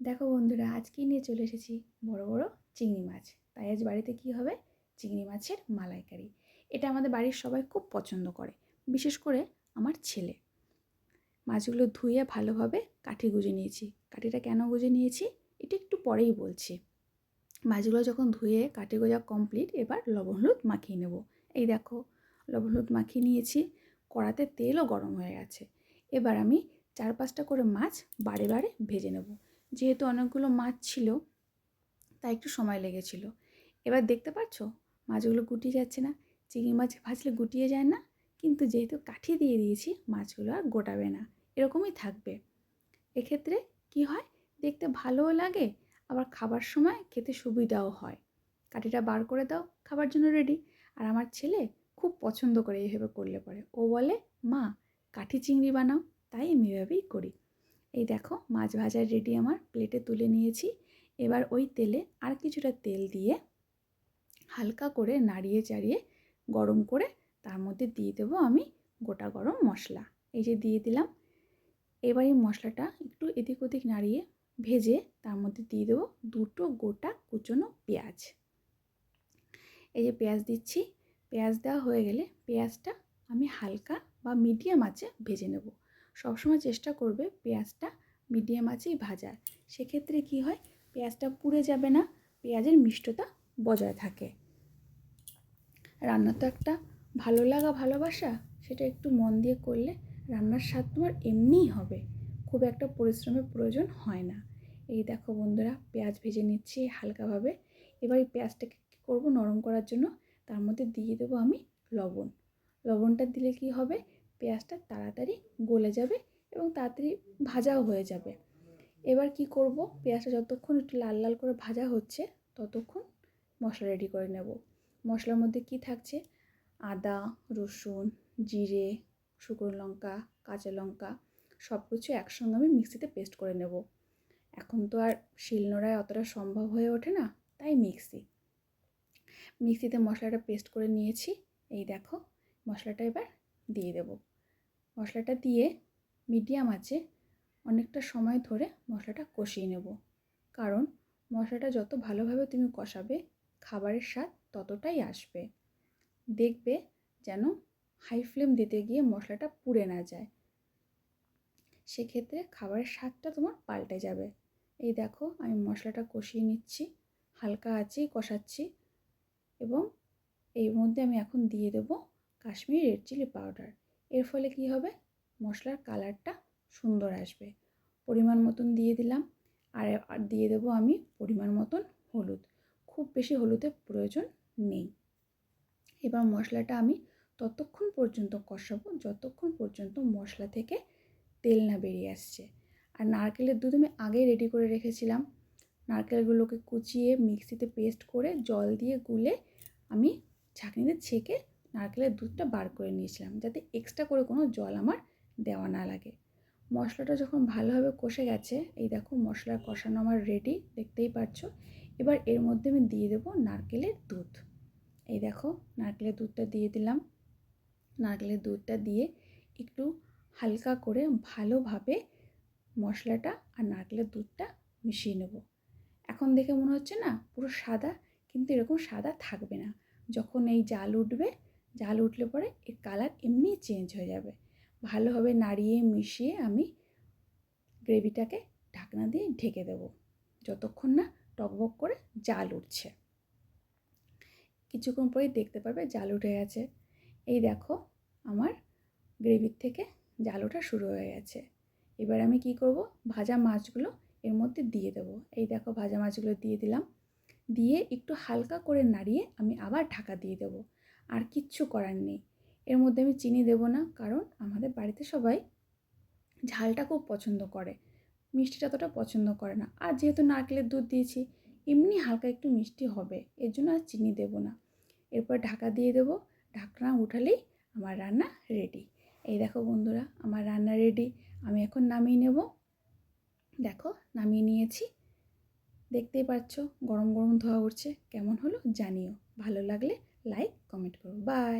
দেখো বন্ধুরা, আজকে নিয়ে চলে এসেছি বড় বড় চিংড়ি মাছ। তাই আজ বাড়িতে কি হবে? চিংড়ি মাছের মালাইকারি। এটা আমাদের বাড়ির সবাই খুব পছন্দ করে, বিশেষ করে আমার ছেলে। মাছগুলো ধুয়ে ভালোভাবে কাঠি গুঁজে নিয়েছি। কাঠিটা কেন গুঁজে নিয়েছি? এটা একটু পরেই বলছি। মাছগুলো যখন ধুয়ে কাঠি গোজা কমপ্লিট এবার লবণ হলুদ মাখিয়ে নেব। এই দেখো, লবণ হলুদ মাখিয়ে নিয়েছি। কড়াতে তেলও গরম হয়ে গেছে। এবার আমি চার পাঁচটা করে মাছ বারে বারে ভেজে নেব। যেহেতু অনেকগুলো মাছ ছিল, তাই একটু সময় লেগেছিল। এবার দেখতে পাচ্ছ মাছগুলো গুটিয়ে যাচ্ছে না। চিংড়ি মাছ ভাজলে গুটিয়ে যায় না, কিন্তু যেহেতু কাঠি দিয়ে দিয়েছি, মাছগুলো আর গোটাবে না। এরকমই থাকবে। এক্ষেত্রে কি হয়? দেখতে ভালোও লাগে, আবার খাবার সময় খেতে সুবিধাও হয়। কাঠিটা বার করে দাও, খাবার জন্য রেডি আর আমার ছেলে খুব পছন্দ করে এইভাবে করলে পরে। ও বলে, মা, কাঠি চিংড়ি বানাও। তাই আমি এভাবেই করি। এই দেখো মাছ ভাজার রেডি আমার প্লেটে তুলে নিয়েছি। এবার ওই তেলে আর কিছুটা তেল দিয়ে হালকা করে নাড়িয়ে চাড়িয়ে গরম করে তার মধ্যে দিয়ে দেবো আমি গোটা গরম মশলা। এই যে দিয়ে দিলাম, এবার এই মশলাটা একটু এদিক ওদিক নাড়িয়ে ভেজে তার মধ্যে দিয়ে দেবো দুটো গোটা কুচনো পেঁয়াজ। এই যে পেঁয়াজ দিচ্ছি, পেঁয়াজ দেওয়া হয়ে গেলে পেঁয়াজটা আমি হালকা বা মিডিয়াম আঁচে ভেজে নেব। সবসময় চেষ্টা করবে পেঁয়াজটা মিডিয়াম আঁচেই ভাজার। সেক্ষেত্রে কি হয়? পেঁয়াজটা পুড়ে যাবে না, পেঁয়াজের মিষ্টতা বজায় থাকে। রান্না তো একটা ভালো লাগা, ভালোবাসা, সেটা একটু মন দিয়ে করলে রান্নার স্বাদ তোমার এমনিই হবে। খুব একটা পরিশ্রমের প্রয়োজন হয় না। এই দেখো বন্ধুরা, পেঁয়াজ ভেজে নিচ্ছি হালকাভাবে। এবার এই পেঁয়াজটাকে কী করব? নরম করার জন্য তার মধ্যে দিয়ে দেবো আমি লবণ। লবণটা দিলে কি হবে? পেঁয়াজটা তাড়াতাড়ি গলে যাবে এবং তাড়াতাড়ি ভাজাও হয়ে যাবে। এবার কি করব? পেঁয়াজটা যতক্ষণ একটু লাল লাল করে ভাজা হচ্ছে, ততক্ষণ মশলা রেডি করে নেব। মশলার মধ্যে কি থাকছে? আদা, রসুন, জিরে, শুকনো লঙ্কা, কাঁচা লঙ্কা সব কিছু একসঙ্গে আমি মিক্সিতে পেস্ট করে নেব। এখন তো আর শিলনোড়ায় অতটা সম্ভব হয়ে ওঠে না, তাই মিক্সি। মিক্সিতে মশলাটা পেস্ট করে নিয়েছি। এই দেখো, মশলাটা এবার দিয়ে দেব। মশলাটা দিয়ে মিডিয়াম আছে, অনেকটা সময় ধরে মশলাটা কষিয়ে নেব। কারণ মশলাটা যত ভালোভাবে তুমি কষাবে, খাবারের স্বাদ ততটাই আসবে। দেখবে যেন হাই ফ্লেম দিতে গিয়ে মশলাটা পুড়ে না যায়। সেক্ষেত্রে খাবারের স্বাদটা তোমার পাল্টে যাবে। এই দেখো, আমি মশলাটা কষিয়ে নিচ্ছি, হালকা আছেই কষাচ্ছি এবং এর মধ্যে আমি এখন দিয়ে দেবো কাশ্মীরি রেড চিলি পাউডার এর ফলে কি হবে? মশলার কালারটা সুন্দর আসবে। পরিমাণ মতন দিয়ে দিলাম। আর আর দিয়ে দেবো আমি পরিমাণ মতন হলুদ। খুব বেশি হলুদের প্রয়োজন নেই। এবার মশলাটা আমি ততক্ষণ পর্যন্ত কষাবো। যতক্ষণ পর্যন্ত মশলা থেকে তেল না বেরিয়ে আসছে। আর নারকেলের দুধ আমি আগেই রেডি করে রেখেছিলাম। নারকেলগুলোকে কুচিয়ে মিক্সিতে পেস্ট করে জল দিয়ে গুলে আমি ছাঁকনিতে ছেঁকে নারকেলের দুধটা বার করে নিয়েছিলাম যাতে এক্সট্রা করে কোনো জল আমার দেওয়া না লাগে। মশলাটা যখন ভালোভাবে কষে গেছে, এই দেখো মশলার কষানো আমার রেডি দেখতেই পাচ্ছ এবার এর মধ্যে আমি দিয়ে দেবো নারকেলের দুধ। এই দেখো নারকেলের দুধটা দিয়ে দিলাম। নারকেলের দুধটা দিয়ে একটু হালকা করে ভালোভাবে মশলাটা আর নারকেলের দুধটা মিশিয়ে নেব। এখন দেখে মনে হচ্ছে না পুরো সাদা, কিন্তু এরকম সাদা থাকবে না। যখন এই জাল উঠবে জাল উঠলে পরে এর কালার এমনি চেঞ্জ হয়ে যাবে। ভালোভাবে নাড়িয়ে মিশিয়ে আমি গ্রেভিটাকে ঢাকনা দিয়ে ঢেকে দেব। যতক্ষণ না টকবক করে জাল উঠছে। কিছুক্ষণ পরেই দেখতে পারবে জাল উঠে গেছে। এই দেখো আমার গ্রেভির থেকে জাল ওঠা শুরু হয়ে গেছে। এবার আমি কি করব? ভাজা মাছগুলো এর মধ্যে দিয়ে দেবো। এই দেখো ভাজা মাছগুলো দিয়ে দিলাম। দিয়ে একটু হালকা করে নাড়িয়ে আমি আবার ঢাকা দিয়ে দেবো। আর কিচ্ছু করার নেই। এর মধ্যে আমি চিনি দেব না, কারণ আমাদের বাড়িতে সবাই ঝালটা খুব পছন্দ করে। মিষ্টিটা অতটা পছন্দ করে না। আর যেহেতু নারকেলের দুধ দিয়েছি, এমনি হালকা একটু মিষ্টি হবে। এর জন্য আর চিনি দেব না। এরপর ঢাকা দিয়ে দেবো। ঢাকনা উঠালেই আমার রান্না রেডি এই দেখো বন্ধুরা, আমার রান্না রেডি আমি এখন নামিয়ে নেব। দেখো, নামিয়ে নিয়েছি। দেখতেই পাচ্ছ, গরম গরম ধোয়া উঠছে। কেমন হলো জানিও। ভালো লাগলে লাইক কমেন্ট করো বাই